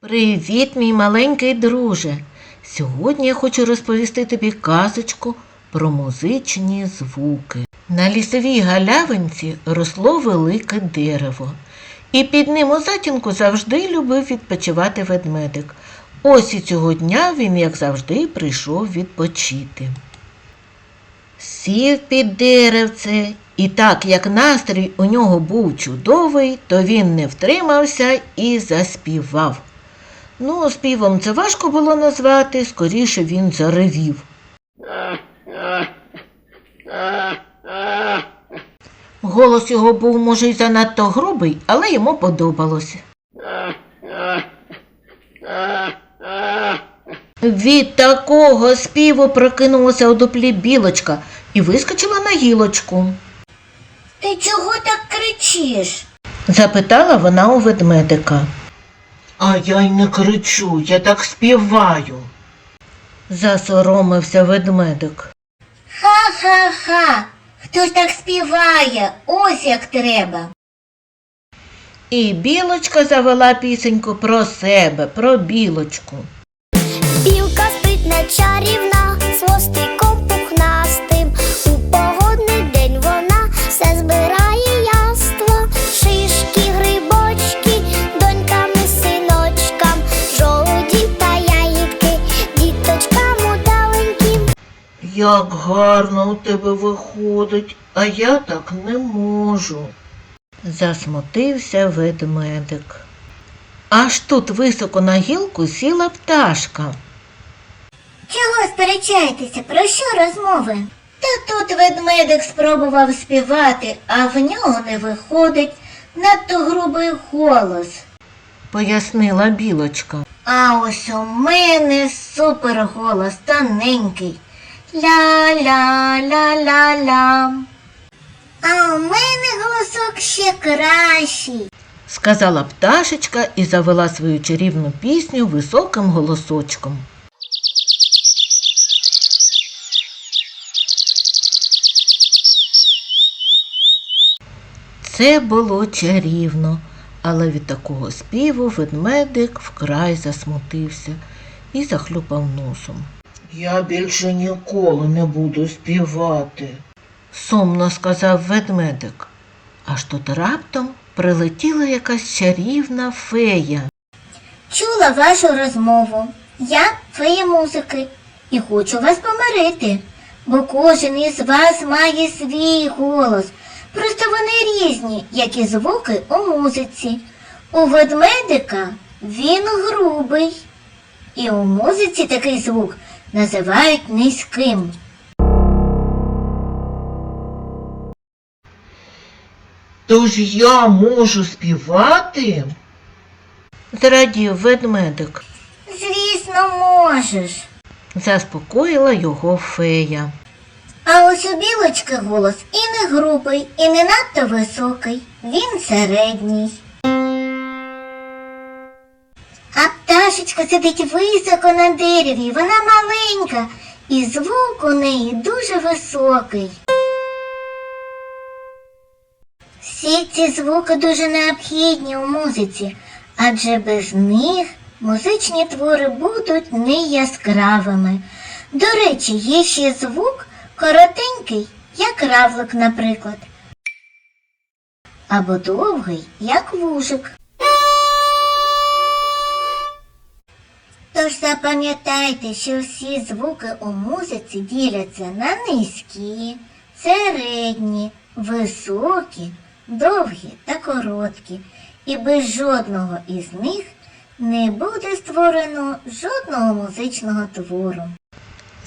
Привіт, мій маленький друже. Сьогодні я хочу розповісти тобі казочку про музичні звуки. На лісовій галявинці росло велике дерево, і під ним у затінку завжди любив відпочивати ведмедик. Ось і цього дня він, як завжди, прийшов відпочити. Сів під деревце, і так як настрій у нього був чудовий, то він не втримався і заспівав. Ну, співом це важко було назвати, скоріше він заревів. Голос його був, може, й занадто грубий, але йому подобалося. Від такого співу прокинулася у дуплі білочка і вискочила на гілочку. Ти чого так кричиш? Запитала вона у ведмедика. А я й не кричу, я так співаю. Засоромився ведмедик. Ха-ха-ха. Хто ж так співає? Ось як треба. І білочка завела пісеньку про себе, про білочку. Білка спритна чарівна, з хвостиком пухнастим. Як гарно у тебе виходить, а я так не можу. Засмутився ведмедик. Аж тут високо на гілку сіла пташка. Чого сперечаєтеся? Про що розмови? Та тут ведмедик спробував співати, а в нього не виходить надто грубий голос. Пояснила білочка. А ось у мене супер голос тоненький. Ля-ля-ля-ля-ля. А у мене голосок ще кращий. сказала пташечка і завела свою чарівну пісню високим голосочком. Це було чарівно, але від такого співу ведмедик вкрай засмутився і захлюпав носом. Я більше ніколи не буду співати, сумно сказав ведмедик. Аж тут раптом прилетіла якась чарівна фея. Чула вашу розмову. Я фея музики і хочу вас помирити, бо кожен із вас має свій голос. Просто вони різні, як і звуки у музиці. У ведмедика він грубий. І у музиці такий звук називають низьким. Тож я можу співати? Зрадів ведмедик. Звісно, можеш. Заспокоїла його фея. А ось у білочки голос і не грубий, і не надто високий. Він середній. Пташечка сидить високо на дереві, вона маленька, і звук у неї дуже високий. Всі ці звуки дуже необхідні у музиці, адже без них музичні твори будуть не яскравими. До речі, є ще звук коротенький, як равлик, наприклад, або довгий, як вужик. Тож запам'ятайте, що всі звуки у музиці діляться на низькі, середні, високі, довгі та короткі, і без жодного із них не буде створено жодного музичного твору.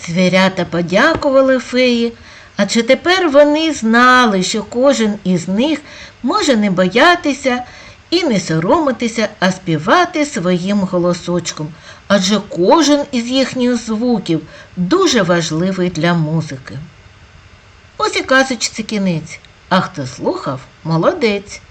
Звірята подякували феї, адже тепер вони знали, що кожен із них може не боятися і не соромитися, а співати своїм голосочком, адже кожен із їхніх звуків дуже важливий для музики. Ось і казочці кінець, а хто слухав, молодець.